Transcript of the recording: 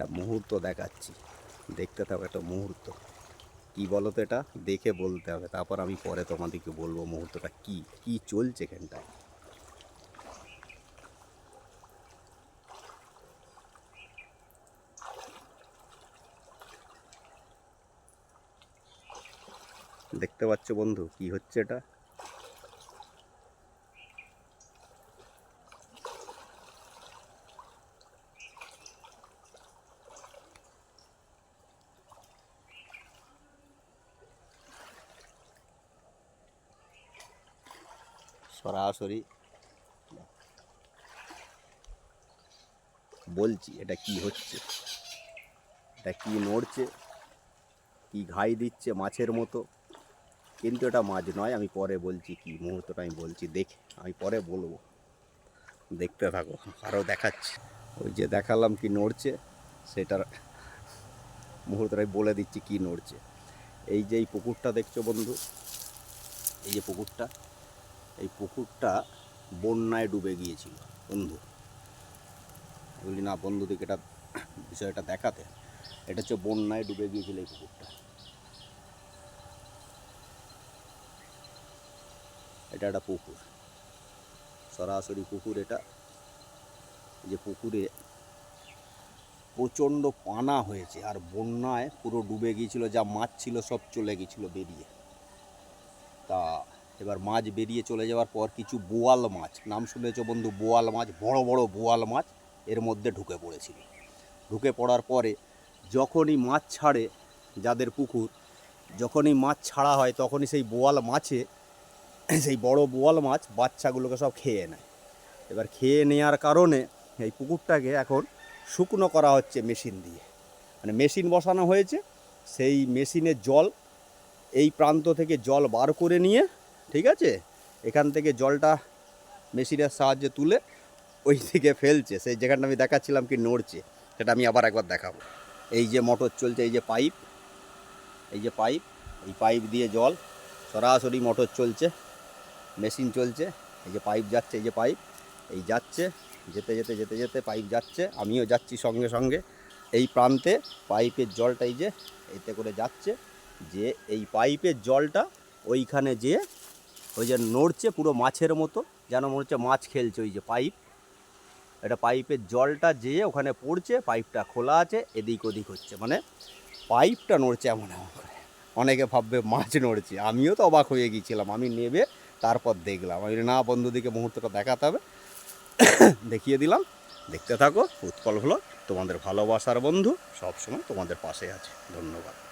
একটা মুহূর্ত দেখাচ্ছি। দেখতে থাকো একটা মুহূর্ত। কি বলো তো এটা? দেখে বলতে হবে। তারপর আমি পরে তোমাদেরকে বলব মুহূর্তটা কি? কি চলছে এখানটায়? দেখতে পাচ্ছ বন্ধু, কি হচ্ছে এটা? সরাসরি বলছি, এটা কি হচ্ছে? এটা কি নড়ছে? কি ঘাই দিচ্ছে মাছের মতো? কিন্তু এটা মাছ নয়, আমি পরে বলছি কি মুহূর্তটা আমি বলছি, দেখে, আমি পরে বলব। দেখতে থাকো আরও দেখাচ্ছি। ওই যে দেখালাম কি নড়ছে, সেটার মুহূর্তটা আমি বলে দিচ্ছি কি নড়ছে। এই যে এই পুকুরটা দেখছ বন্ধু, এই যে পুকুরটা এই পুকুরটা বন্যায় ডুবে গিয়েছিল, বন্ধু। বলি, না বন্ধুদিকে এটা বিষয়টা দেখাতে। এটা হচ্ছে বন্যায় ডুবে গিয়েছিল এই পুকুরটা। এটা একটা পুকুর। সরাসরি পুকুর এটা। যে পুকুরে প্রচণ্ড পানা হয়েছে, আর বন্যায় পুরো ডুবে গিয়েছিল, যা মাছ ছিল সব চলে গিয়েছিল বেরিয়ে। তা এবার মাছ বেরিয়ে চলে যাওয়ার পর কিছু বোয়াল মাছ। নাম শুনেছো বন্ধু? বোয়াল মাছ, বড় বড় বোয়াল মাছ এর মধ্যে ঢুকে পড়েছিল। ঢুকে পড়ার পরে যখনই মাছ ছাড়ে যাদের পুকুর, যখনই মাছ ছাড়া হয় তখনই সেই বোয়াল মাছে, সেই বড় বোয়াল মাছ বাচ্চাগুলোকে সব খেয়ে নেয়। এবার খেয়ে নেওয়ার কারণে এই পুকুরটাকে এখন শুকনো করা হচ্ছে মেশিন দিয়ে। মানে মেশিন বসানো হয়েছে, সেই মেশিনের জল এই প্রান্ত থেকে জল বার করে নিয়ে ঠিক আছে? এখান থেকে জলটা মেশিনের সাহায্যে তুলে ওই দিকে ফেলছে। সেই যেখানটা আমি দেখাচ্ছিলাম কি নড়ছে, সেটা আমি আবার একবার দেখাবো। এই যে মোটর চলছে, এই যে পাইপ, এই যে পাইপ, এই পাইপ দিয়ে জল, সরাসরি মোটর চলছে, মেশিন চলছে, এই যে পাইপ যাচ্ছে, এই যে পাইপ, এই যাচ্ছে, যেতে যেতে যেতে যেতে পাইপ যাচ্ছে, আমিও যাচ্ছি সঙ্গে সঙ্গে। এই প্রান্তে পাইপের জলটা এই যে, এতে করে যাচ্ছে, যে এই পাইপের জলটা ওইখানে যে ওই যে নড়ছে পুরো মাছের মতো, যেন মনে হচ্ছে মাছ খেলছে ওই যে পাইপ। এটা পাইপের জলটা যেয়ে ওখানে পড়ছে, পাইপটা খোলা আছে, এদিক ওদিক হচ্ছে। মানে পাইপটা নড়ছে এমন এমন করে। অনেকে ভাববে মাছ নড়ছে। আমিও তো অবাক হয়ে গিয়েছিলাম। আমি নেবে, তারপর দেখলাম। আমি না বন্ধুদিকে মুহূর্তটা দেখাতে হবে। দেখিয়ে দিলাম। দেখতে থাকো উৎপল হলো তোমাদের ভালোবাসার বন্ধু। সবসময় তোমাদের পাশে আছে। ধন্যবাদ।